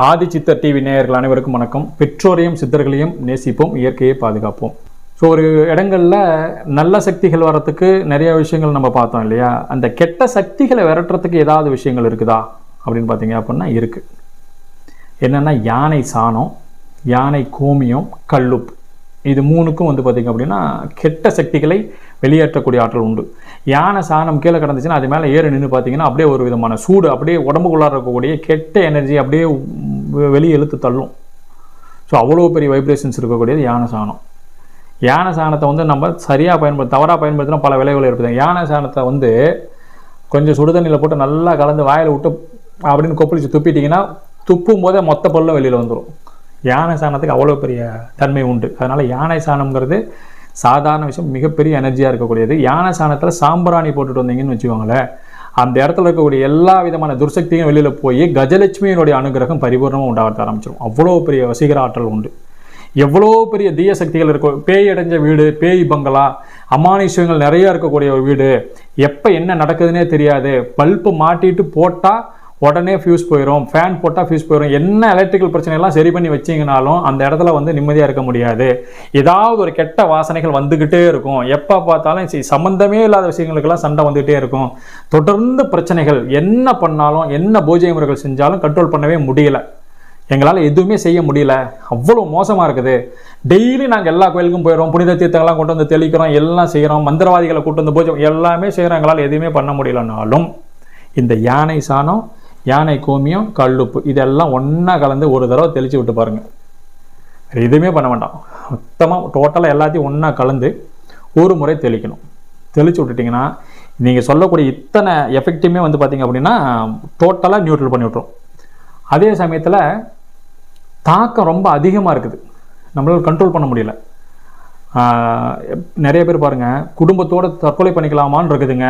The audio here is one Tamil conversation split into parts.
ஆதி சித்தர் டிவி நேயர்கள் அனைவருக்கும் வணக்கம். பெற்றோரையும் சித்தர்களையும் நேசிப்போம் இயற்கையை பாதுகாப்போம். ஸோ ஒரு இடங்கள்ல நல்ல சக்திகள் வர்றதுக்கு நிறைய விஷயங்கள் நம்ம பார்த்தோம் இல்லையா? அந்த கெட்ட சக்திகளை விரட்டுறதுக்கு ஏதாவது விஷயங்கள் இருக்குதா? அப்படின்னு பார்த்தீங்க அப்படின்னா இருக்கு. என்னென்னா யானை சாணம் யானை கோமியம் கல்லுப்பு. இது மூணுக்கும் வந்து பார்த்திங்க அப்படின்னா கெட்ட சக்திகளை வெளியேற்றக்கூடிய ஆற்றல் உண்டு. யானை சாணம் கீழே கிடந்துச்சுன்னா அது மேலே ஏறி நின்று பார்த்தீங்கன்னா அப்படியே ஒரு விதமான சூடு அப்படியே உடம்புக்குள்ளார இருக்கக்கூடிய கெட்ட எனர்ஜி அப்படியே வெளியே இழுத்து தள்ளும். ஸோ அவ்வளோ பெரிய வைப்ரேஷன்ஸ் இருக்கக்கூடியது யானை சாணம். யானை சாணத்தை வந்து நம்ம சரியாக பயன்படுத்த தவறாக பயன்படுத்தினா பல விளைவுகள் ஏற்படுது யானை சாணத்தை வந்து கொஞ்சம் சுடுதண்ணியில் போட்டு நல்லா கலந்து வாயில் விட்டு அப்படின்னு கொப்பளிச்சு துப்பிட்டிங்கன்னா துப்பும் போதே மொத்த பல்லும் வெளியில் வந்துடும் யானை சாணத்துக்கு அவ்வளோ பெரிய தன்மை உண்டு. அதனால் யானை சாணம்ங்கிறது சாதாரண விஷயம் மிகப்பெரிய எனர்ஜியாக இருக்கக்கூடியது. யானை சாணத்தில் சாம்பிராணி போட்டுட்டு வந்தீங்கன்னு வச்சுக்கோங்களேன். அந்த இடத்துல இருக்கக்கூடிய எல்லா விதமான துர்சக்தியும் வெளியில் போய் கஜலட்சுமியினுடைய அனுகிரகம் பரிபூர்ணமாக உண்டாக ஆரம்பிச்சிடும் அவ்வளோ பெரிய வசீகர ஆற்றல் உண்டு. எவ்வளோ பெரிய தீய சக்திகள் இருக்கும் பேய் அடைஞ்ச வீடு பேய் பங்களா அமானுஷ்யங்கள் நிறையா இருக்கக்கூடிய ஒரு வீடு எப்போ என்ன நடக்குதுன்னே தெரியாது. பல்பு மாட்டிட்டு போட்டால் உடனே ஃபியூஸ் போயிடும் ஃபேன் போட்டால் ஃபியூஸ் போயிடும் என்ன எலக்ட்ரிக்கல் பிரச்சனையெல்லாம் சரி பண்ணி வச்சீங்கனாலும் அந்த இடத்துல வந்து நிம்மதியாக இருக்க முடியாது. ஏதாவது ஒரு கெட்ட வாசனைகள் வந்துக்கிட்டே இருக்கும். எப்போ பார்த்தாலும் சம்மந்தமே இல்லாத விஷயங்களுக்கெல்லாம் சண்டை வந்துகிட்டே இருக்கும். தொடர்ந்து பிரச்சனைகள் என்ன பண்ணாலும் என்ன பூஜை முறைகள் செஞ்சாலும் கண்ட்ரோல் பண்ணவே முடியல. எங்களால் எதுவுமே செய்ய முடியல. அவ்வளோ மோசமாக இருக்குது. டெய்லி நாங்கள் எல்லா கோயிலுக்கும் போயிடுறோம். புனித தீர்த்தங்கள்லாம் கொண்டு வந்து தெளிக்கிறோம் எல்லாம் செய்கிறோம் மந்திரவாதிகளை கூட்டு வந்து பூஜை எல்லாமே செய்கிறோம் எங்களால் எதுவுமே பண்ண முடியலனாலும் இந்த யானை சாணம் யானை கோமியம் கல்லுப்பு இதெல்லாம் ஒன்றா கலந்து ஒரு தடவை தெளித்து விட்டு பாருங்கள் எதுவுமே பண்ண வேண்டாம். மொத்தமாக டோட்டலாக எல்லாத்தையும் ஒன்றா கலந்து ஒரு முறை தெளிக்கணும். தெளித்து விட்டுட்டிங்கன்னா நீங்கள் சொல்லக்கூடிய இத்தனை எஃபெக்ட்டுமே வந்து பார்த்திங்க அப்படின்னா டோட்டலாக நியூட்ரல் பண்ணி விட்ரும் அதே சமயத்தில் தாக்கம் ரொம்ப அதிகமாக இருக்குது. நம்மளால் கண்ட்ரோல் பண்ண முடியல. நிறைய பேர் பாருங்கள் குடும்பத்தோடு தற்கொலை பண்ணிக்கலாமான்னு இருக்குதுங்க.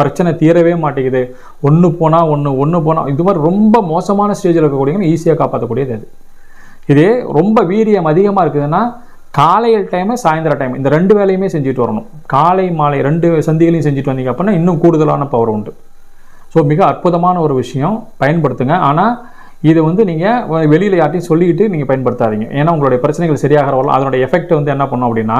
பிரச்சனை தீரவே மாட்டேங்குது. ஒன்று போனால் ஒன்று ஒன்று போனால் இது மாதிரி ரொம்ப மோசமான ஸ்டேஜில் இருக்கக்கூடியவங்க ஈஸியாக காப்பாற்றக்கூடியது அது. இதே ரொம்ப வீரியம் அதிகமாக இருக்குதுன்னா காலையில் டைமு சாயந்தர டைம் இந்த ரெண்டு வேலையுமே செஞ்சுட்டு வரணும். காலை மாலை ரெண்டு சந்திகளையும் செஞ்சுட்டு வந்தீங்க அப்படின்னா இன்னும் கூடுதலான பவர் உண்டு. ஸோ மிக அற்புதமான ஒரு விஷயம். பயன்படுத்துங்க. ஆனால் இது வந்து நீங்கள் வெளியில் யார்ட்டையும் சொல்லிக்கிட்டு நீங்கள் பயன்படுத்தாதீங்க. ஏன்னா உங்களுடைய பிரச்சனைகள் சரியாகிற வரலாம் அதனுடைய எஃபெக்ட் வந்து என்ன பண்ணும் அப்படின்னா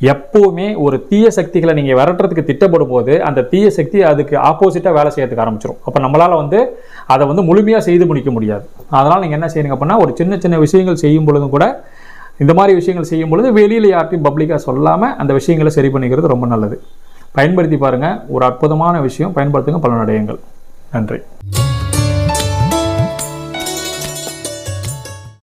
எப்போவுமே ஒரு தீய சக்திகளை நீங்கள் விரட்டுறதுக்கு திட்டப்படும் போது அந்த தீய சக்தி அதுக்கு ஆப்போசிட்டாக வேலை செய்யறதுக்கு ஆரம்பிச்சிடும் அப்போ நம்மளால் வந்து அதை வந்து முழுமையாக செய்து முடிக்க முடியாது. அதனால் நீங்கள் என்ன செய்யணுங்க அப்படின்னா ஒரு சின்ன சின்ன விஷயங்கள் செய்யும் பொழுதும் கூட இந்த மாதிரி விஷயங்கள் செய்யும் பொழுது வெளியில் யார்ட்டையும் பப்ளிக்காக சொல்லாமல் அந்த விஷயங்களை சரி பண்ணிக்கிறது ரொம்ப நல்லது. பயன்படுத்தி பாருங்கள் ஒரு அற்புதமான விஷயம். பயன்படுத்துங்க. பலனடையுங்கள். நன்றி.